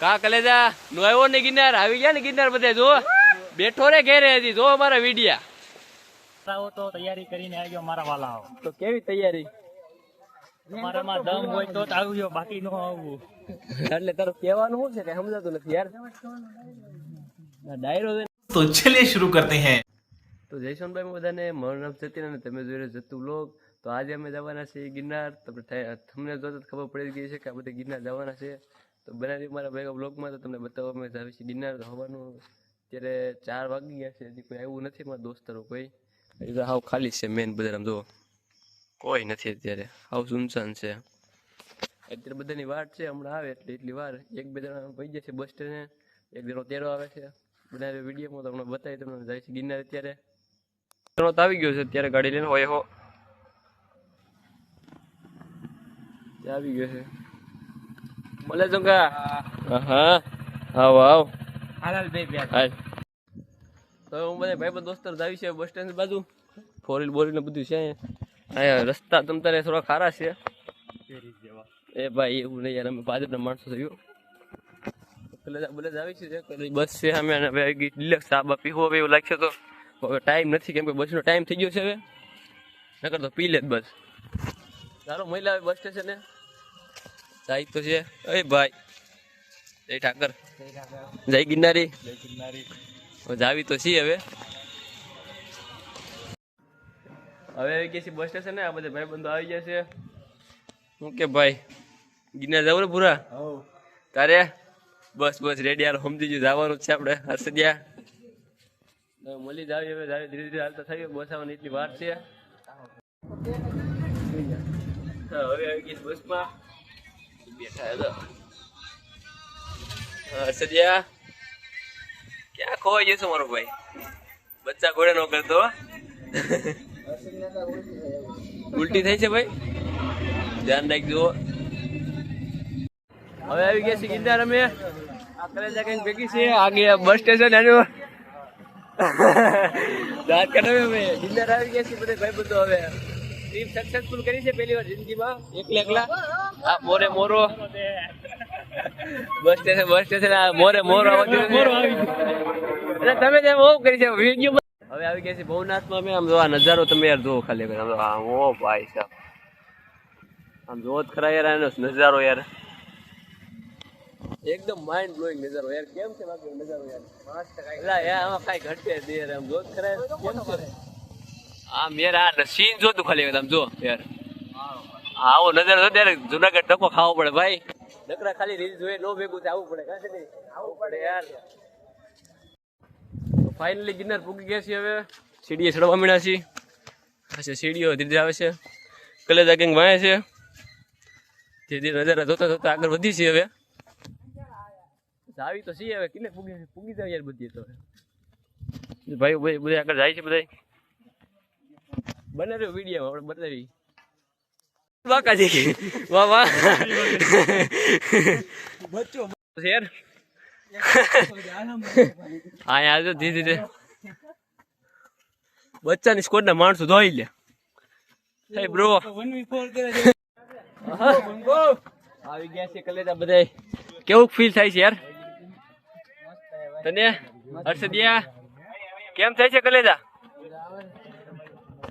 કા કલેજા? નો આવ્યો ને ગિરનાર? આવી ગયા ને ગિરનાર બધે? જો બેઠો રે ઘેરે હજી. જો અમારા વિડિયા. આવો તો તૈયારી કરીને આવ્યો મારા વાલાઓ. તો કેવી તૈયારી? તમારામાં દમ હોય તો આવ્યો બાકી નો આવવું એટલે તારું કહેવાનું શું છે કે સમજાતું નથી યાર? ડાયરો તો ચલીએ શરૂ કરતે હૈ. તો જયસોનભાઈ બધાને મારું નામ સતીન અને તમે જોઈ રહ્યો જતું લોક તો આજે અમે જવાના છીએ ગિરનાર. તમને તમને જોતા ખબર પડી ગઈ છે કે આ બધે ગિરનાર જવાના છે. તો બનાવી મારા ભેગા બ્લોગમાં તો તમને બતાવવા અમે જાવી છીએ ડિનર હવાનું અત્યારે ચાર વાગી ગયા છે, હજી કોઈ આવ્યું નથી મારા દોસ્તરો કોઈ. હજી હાવ ખાલી છે મેન બધા આમ જુઓ. કોઈ નથી અત્યારે. હાવ સુનસાન છે. અત્યારે બધાની વાટ છે, હમણાં આવે એટલે એટલી વાર. એક બે જણા પડી છે બસ સ્ટેન્ડે. એક જણો તેરો આવે છે. બનાવે વિડીયોમાં તમને બતાવી તમને જાય છે ગિરનાર અત્યારે. જણો તો આવી ગયો છે અત્યારે ગાડી લઈને હોય હો. આવી ગયો છે. મળે કે? હા આવ આવ. હાલાલ બે બે હાલ. તો હું બધા ભાઈ બધા દોસ્તર આવી છે બસ સ્ટેન્ડ બાજુ. ફોર વ્હીલ બોર ને બધું છે અહીંયા. રસ્તા તમ તારે થોડા ખારા છે. એ ભાઈ એવું નહીં યાર અમે ભાજપના માણસો થયું આવી છે. બસ છે અમે હવે ડિલક્સ આ બા પીવો હવે એવું લાગશે તો હવે ટાઈમ નથી કેમ કે બસનો ટાઈમ થઈ ગયો છે હવે. નકર તો પી લે બસ. ચાલો મહિલા બસ સ્ટેશને જાય તો છે. અરે ભાઈ. જય ઠાકર. જય ગિરનારી. જાવી તો છીએ હવે. હવે આવી ગયા છે બસ સ્ટેશન. આ બધા ભાઈ બંધો આવી ગયા છે. હું કે ભાઈ ગિરનાર જવું ને પૂરા? તારે? બસ બસ રેડી હાલ. સમજી ગયું. જવાનું છે આપણે. હર્ષદ્યા. મળી જાવી હવે. જાવી ધીરે ધીરે હાલતા થઈ બસ આવવાની એટલી વાર છે. હવે આવી ગઈ બસમાં. બેઠા તો હર્ષદિયા ક્યાં ખોવાઈ જશે મારો ભાઈ? બચ્ચા ઘોડે નો કરતો ઉલટી થઈ છે ભાઈ? ધ્યાન રાખજો. હવે આવી ગયા છે ગિરનાર અમે. કલેજા કઈ ભેગી છે. આગે બસ સ્ટેશન એનું. દાંત કાઢાવે અમે. ગિરનાર આવી ગયા છે બધા ભાઈ બધો હવે. ટ્રીપ સક્સેસફુલ કરી છે પહેલી વાર જિંદગીમાં. એકલા એકલા. આ મોરે મોરો. બસ સ્ટેશન બસ સ્ટેશન, આ મોરે મોરો મોરો આવી એટલે તમે જેમ બહુ કરી છે વીડિયો હવે આવી ગયા છે ભવનાથમાં અમે. આમ જો આ નજારો તમે યાર જુઓ ખાલી આમ ઓ ભાઈ સાહેબ. આમ જોવો જ ખરા યાર એનો નજારો યાર. એકદમ માઇન્ડ બ્લોઈંગ નજારો યાર. કેમ છે બાકી નજારો યાર? એલા યાર, આમાં કાઈ ઘટે જ નહીં યાર. આમ જ ખરા કેમ છે? આમ યાર, આ સીન જોતું ખાલી આમ જો યાર. આવો નજર તો ત્યારે જુનાગઢ ડકો ખાવો પડે ભાઈ. ડકરા ખાલી રીલ જોઈએ નો ભેગું થાય આવવું પડે કાંઈ નહીં. આવવું પડે યાર. ફાઇનલી ગિરનાર પૂકી ગયા છીએ હવે. સીડીએ ચડવા મળ્યા છીએ. અચ્છા સીડીઓ ધીરે ધીરે આવે છે. કલેજા કંઈક વાંચે છે. ધીરે ધીરે નજારા જોતા જોતા આગળ વધી છે હવે. આવી તો છીએ હવે કિને પૂગી પૂગી જાય યાર બધી તો. ભાઈ ભાઈ બધા આગળ જાય છે બધા બને રહ્યો વીડિયો આપણે બતાવી બાકાજી વાહ વાહ. યાર હા, યાર ધીરે ધીરે. બચ્ચાની સ્કોડ ના માણસો ધોઈ લે. હે બ્રો આવી ગયા છે કલેજા બધાય. કેવું ફીલ થાય છે, યાર? તને? હર્ષદિયા? કેમ થાય છે કલેજા?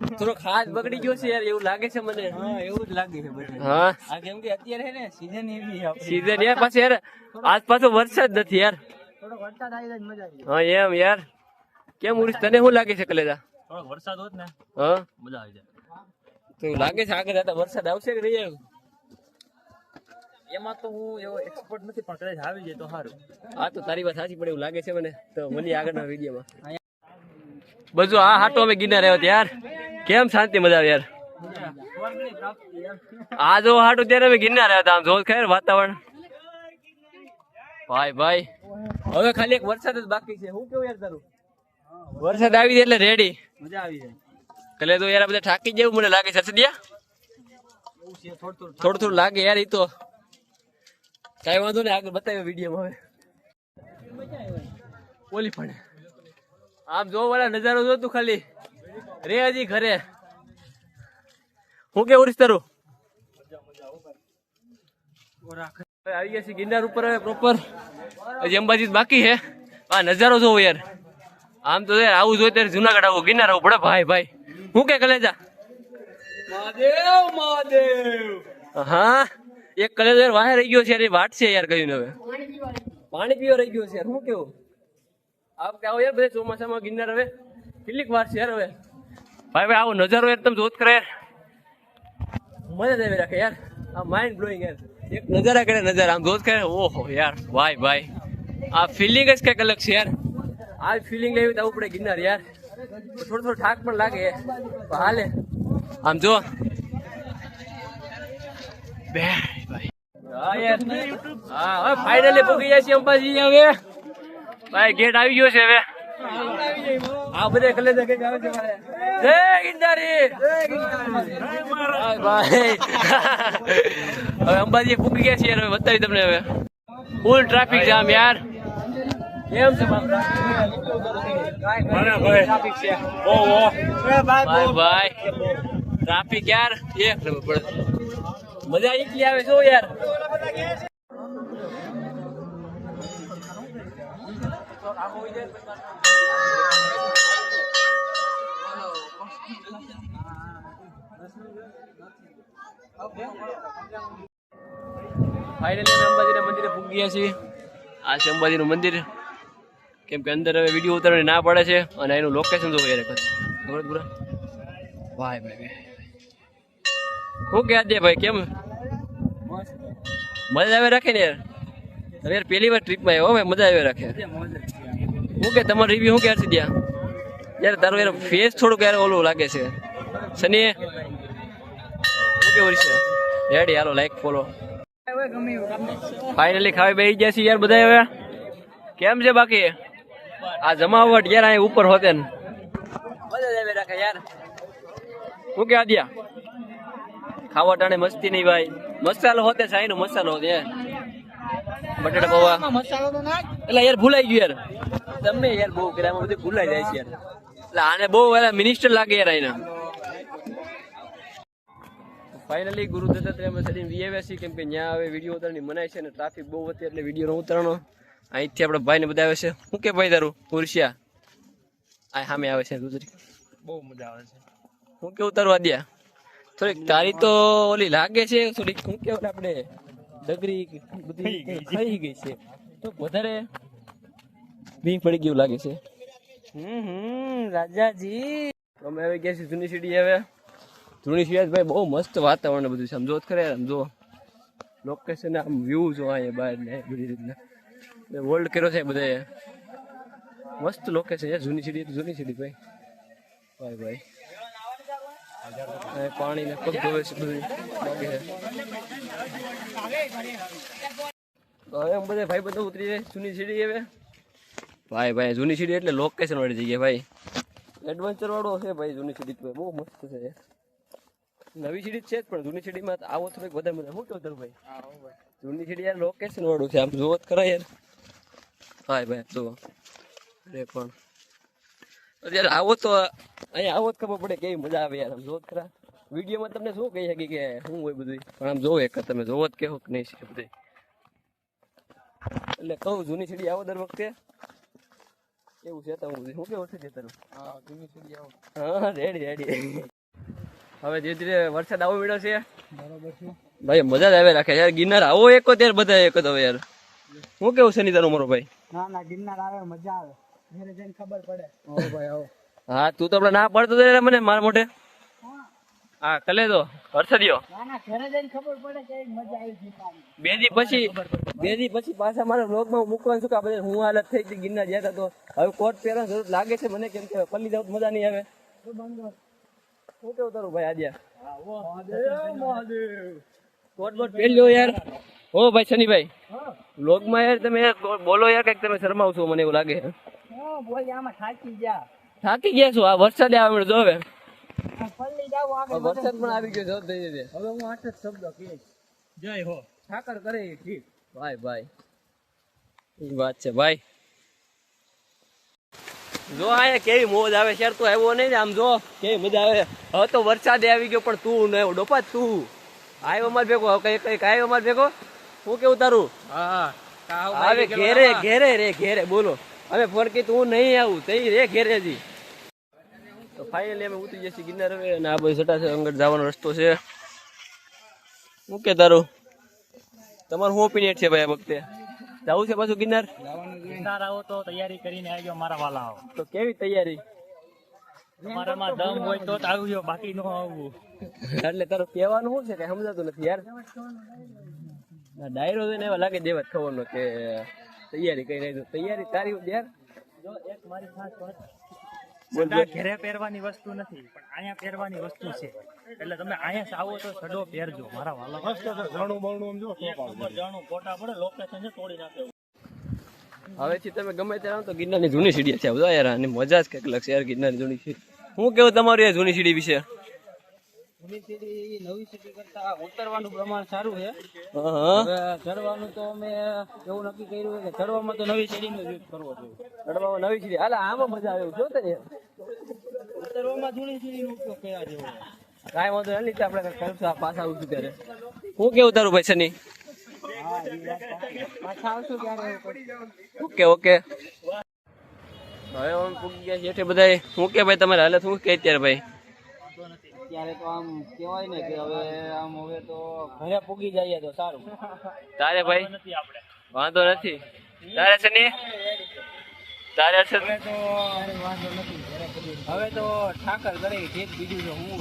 થોડો ખાસ બગડી ગયો છે યાર એવું લાગે છે મને. હા એવું જ લાગે છે બધે હા. આ કેમ કે અત્યારે હે ને સીઝન એવી આપણી. સીઝન યાર પાછું યાર આજ પાછો વરસાદ નથી યાર. થોડો વરસાદ આવી જાય મજા આવી હા એમ યાર. કેમ ઉડીશ તને શું લાગે છે કલેજા? થોડો વરસાદ હોત ને હા? મજા આવી જાય. તો લાગે છે આગળ જતા વરસાદ આવશે કે નહીં આવે? એમાં તો હું એવો એક્સપર્ટ નથી પણ કદાચ આવી જાય તો સારું. હા તો તારી વાત સાચી પડે એવું લાગે છે મને. તો મને આગળના વિડીયોમાં. બધું આ હાટો અમે ગિનાર આવ્યો યાર. કેમ શાંતિ મજા આવે યાર? આ જો હાટું ત્યારે અમે ગિરનાર આવ્યા હતા આમ જો ખેર વાતાવરણ. ભાઈ ભાઈ. હવે ખાલી એક વરસાદ જ બાકી છે. હું કેવું યાર તારું? વરસાદ આવી જાય એટલે રેડી મજા આવી જાય. કલે તો યાર બધા થાકી જેવું મને લાગે છે. સદિયા થોડું થોડું લાગે યાર એ તો. કઈ વાંધો નહીં આગળ બતાવ્યો વીડિયો હવે. ઓલી પણ. આમ જો વાળા નજારો જો તું ખાલી? રે હજી ઘરે. હું કે ઉડીશ તારું આવી ગયા છે ગિરનાર ઉપર હવે પ્રોપર હજી અંબાજી બાકી છે. આ નજારો જોવો યાર. આમ તો યાર આવું જોઈએ ત્યારે જુનાગઢ આવું ગિરનાર આવું. પડે ભાઈ ભાઈ. હું કે કલેજા? મહાદેવ મહાદેવ. હા એક કલેજો યાર વાહે રહી ગયો છે યાર એ વાટ છે યાર કયું હવે. પાણી પીવા રહી ગયો. છે યાર હું કેવું? આપ કે આવો યાર બધા ચોમાસામાં ગિરનાર હવે. કેટલીક વાર છે યાર હવે ભાઈ ભાઈ આવો નજારો એકદમ જોત કરે. મજા જ આવી રાખે યાર. આ માઇન્ડ બ્લોઈંગ યાર. એક નજારા કરે નજારા. આમ જોત કરે. ઓહો યાર ભાઈ ભાઈ. આ ફિલિંગ જ કંઈક અલગ છે યાર. આ ફિલિંગ લેવી તો આવું પડે ગિરનાર યાર. થોડો થોડો થાક પણ લાગે. હાલે. આમ જો બે ભાઈ. હા યાર. હા હવે ફાઇનલી પહોંચી ગયા છીએ અંબાજી હવે. ભાઈ ગેટ આવી ગયો છે હવે. આ બધે કલે જગે જાવે છે મારે. જય ગિરનારી! હા, ભાઈ. હવે અંબાજી ફૂકી ગયા છીએ હવે બતાવી તમને હવે. ફૂલ ટ્રાફિક જામ યાર. કેમ છે ટ્રાફિક છે ભાઈ ટ્રાફિક યાર. એક નંબર પડે. મજા એકલી આવે છો યાર. ફાઇનલી અમે અંબાજીના મંદિરે પૂગી ગયા છીએ. આ છે અંબાજીનું મંદિર. કેમ કે અંદર હવે વીડિયો ઉતારવાની ના પડે છે અને એનું લોકેશન જોવું યાર. ખબર પૂરા? ભાઈ ભાઈ. ભાઈ કે આજે ભાઈ કેમ? મજા આવે રાખે ને યાર? યાર પહેલી વાર ટ્રીપમાં આવ્યો ભાઈ મજા આવે રાખે. હું કે તમારો રિવ્યુ શું ક્યારથી ત્યાં યાર તારો યાર ફેસ થોડુંક યાર ઓલું લાગે છે. સની કેવું છે? રેડી હાલો લાઈક ફોલો ફાઇનલી ખાવી બેસી ગયા છે યાર બધા હવે. કેમ છે બાકી? આ જમાવટ યાર અહીં ઉપર હોતે ને. શું કે આદ્યા? ખાવા ટાણે મસ્તી નહીં ભાઈ. મસાલો હોતે સાઈ નો મસાલો હોતે બટાટા પૌવા. મસાલો તો નાખ. એટલે યાર ભૂલાઈ ગયું યાર. તમે યાર બહુ કર્યા આમાં બધું ભૂલાઈ જાય છે યાર. એટલે આને બહુ યાર મિનિસ્ટર લાગે યાર આને ફાઇનલી ગુરુ દત્તાત્રેય અમે ચડીને વી આવ્યા કેમ કે ત્યાં હવે વીડિયો ઉતારવાની મનાય છે અને ટ્રાફિક બહુ હતી એટલે વીડિયો નો ઉતારવાનો. અહીંથી આપણે ભાઈને બધા આવે છે. શું કે ભાઈ તારું? પુરુષિયા. આ સામે આવે છે ગુજરી બહુ મજા આવે છે. હું કે ઉતારવા આદ્યા? થોડીક તારી તો ઓલી લાગે છે થોડીક શું કે આપણે ડગરી બધી થઈ ગઈ છે. તો વધારે ભી પડી ગયું લાગે છે. હમ હમ રાજાજી. અમે હવે ગયા છીએ જૂની સીડી હવે. જૂની સીડી ભાઈ બહુ મસ્ત વાતાવરણ બધું. છે જ ખરે સમજો લોકેશન આમ વ્યૂ જો અહીંયા બહાર ને બધી રીતના. વર્લ્ડ કર્યો છે બધા મસ્ત લોકેશન છે જૂની સીડી તો જૂની સીડી ભાઈ. ભાઈ ભાઈ. પાણી ને પગ ધોવે છે બધું. લાગે છે. હવે બધા ભાઈ બધા ઉતરી જાય જૂની સીડી હવે. ભાઈ ભાઈ જૂની સીડી એટલે લોકેશન વાળી જગ્યા ભાઈ. એડવેન્ચર વાળો છે ભાઈ જૂની સીડી તો બહુ મસ્ત છે. નવી સીડી છે જ પણ જૂની સીડીમાં આવો થોડીક વધારે મજા. શું કેવું ભાઈ? જૂની સીડી યાર લોકેશન વાળું છે. આમ જોવો જ ખરા યાર. ભાઈ ભાઈ જુઓ. અરે પણ. અત્યારે આવો તો અહીંયા આવો જ ખબર પડે કેવી મજા આવે યાર આમ જોવો જ ખરા. વિડીયોમાં તમને શું કહી શકી કે શું હોય બધું પણ આમ જોવો એક તમે જોવો જ કેવો કે નહીં છે બધું એટલે કહું જૂની સીડી આવો દર વખતે. એવું છે તો હું કેવું છે તારું હા જૂની સીડી આવો. હા રેડી રેડી. હવે ધીરે ધીરે વરસાદ આવો મળ્યો છે. બરોબર છે. ભાઈ મજા જ આવે રાખે. યાર ગિરનાર આવો એક ત્યારે બધા એક હવે યાર. હું કેવું છે તારું મારો ભાઈ? ના ના ગિરનાર આવે મજા આવે. ઘરે જઈને ખબર પડે. ઓ ભાઈ આવો હા તું તો આપણે ના પડતો મને મારા મોઢે. હા કલે તો વરસાદીઓ ના ના ઘરે જઈને ખબર પડે કે મજા આવી છે બે દી પછી બે દી પછી પાછા મારા બ્લોગમાં મૂકવાનું છું કે આ બધે હું હાલત થઈ હતી ગિરનાર જતા હતા. તો હવે કોટ પહેરવાનું જરૂર લાગે છે મને કેમ કે પલ્લી જાવ મજા નહીં આવે. શું કેવું તારું ભાઈ આજે? કોટ બોટ પહેર્યો યાર. હો ભાઈ શનિભાઈ બ્લોગમાં યાર તમે બોલો યાર કંઈક તમે શરમાવશો મને એવું લાગે. થાકી ગયા. થાકી ગયા છો? આ વરસાદ આવે જો હવે. જાવ આગળ વરસાદ પણ આવી ગયો જો થઈ જશે હવે હું આઠ જ શબ્દ કહીશ. જય હો. ઠાકર કરે એ ઠીક. ભાઈ ભાઈ. એ વાત છે ભાઈ? જો આ કેવી મોજ આવે શેર તો આવ્યો નહીં આમ જો કેવી મજા આવે. હવે તો વરસાદ આવી ગયો પણ તું ને ડોપા તું. આવ્યો અમાર ભેગો કઈ કઈ આવ્યો અમાર ભેગો? હું કેવું તારું? હા કાહો હવે ઘેરે ઘેરે રે ઘેરે બોલો. અમે ફોન કીધું હું નહીં આવું તઈ રે ઘેરે જી ફાઇનલી અમે ઉતરી જઈએ છીએ ગિરનાર હવે અને આ બધું સટા છે અંગડ જવાનો રસ્તો છે. શું કે તારું? તમારું શું ઓપિનિયન છે ભાઈ આ વખતે? જવું છે પાછું ગિરનાર ગિરનાર આવો તો તૈયારી કરીને આવજો મારા વાલા આવો. તો કેવી તૈયારી? તમારામાં દમ હોય તો આવજો બાકી નો આવવું. એટલે તારું કહેવાનું શું છે કઈ સમજાતું નથી યાર? ડાયરો જોઈને એવા લાગે દેવા ખબર કે તૈયારી કઈ રહી તૈયારી તારી યાર? જો એક મારી ખાસ વાત સદા ઘરે પહેરવાની વસ્તુ નથી પણ અહીંયા પહેરવાની વસ્તુ છે. એટલે તમે અહીંયા આવો તો સડો પહેરજો મારા વાલા. જાણું બણું જો જાણું ફોટા પડે લોકેશન છે તોડી નાખે હવેથી તમે ગમે ત્યારે આવો તો ગિરનારની જૂની સીડી છે બધા યાર અને મજા જ કંઈક લાગશે યાર ગિરનારની જૂની સીડી. હું કેવું તમારી એ જૂની સીડી વિશે? નવી સીડી નવી સીડી કરતા ઉતરવાનું પ્રમાણ સારું છે. ચડવાનું તો અમે એવું નક્કી કર્યું કે ચડવામાં તો નવી સીડીનો જ યુઝ કરવો જોઈએ. ચડવામાં નવી સીડી હાલ આમાં મજા આવે જો તને ઉતરવામાં જૂની સીડીનો ઉપયોગ કર્યા જેવો કાંઈ વાંધો નહીં તો આપણે કરશું પાછા આવું છું ત્યારે. હું કેવું તારું ભાઈ સની? પાછા આવશું ત્યારે. Okay okay. હવે અમે પૂગી ગયા છે બધા હું કે ભાઈ તમારે હાલત હું કે અત્યારે ભાઈ? ત્યારે તો આમ કહેવાય ને કે હવે આમ હવે તો ઘરે પૂગી જઈએ તો સારું. તારે ભાઈ? નથી આપણે. વાંધો નથી. તારે છે ને? તારે છે? હવે તો વાંધો નથી હવે તો ઠાકર કરે ઠીક બીજું તો હું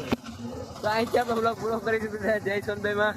તો અહીં ત્યાં બ્લોગ પૂરો કરી દીધું જય સોનભાઈ માં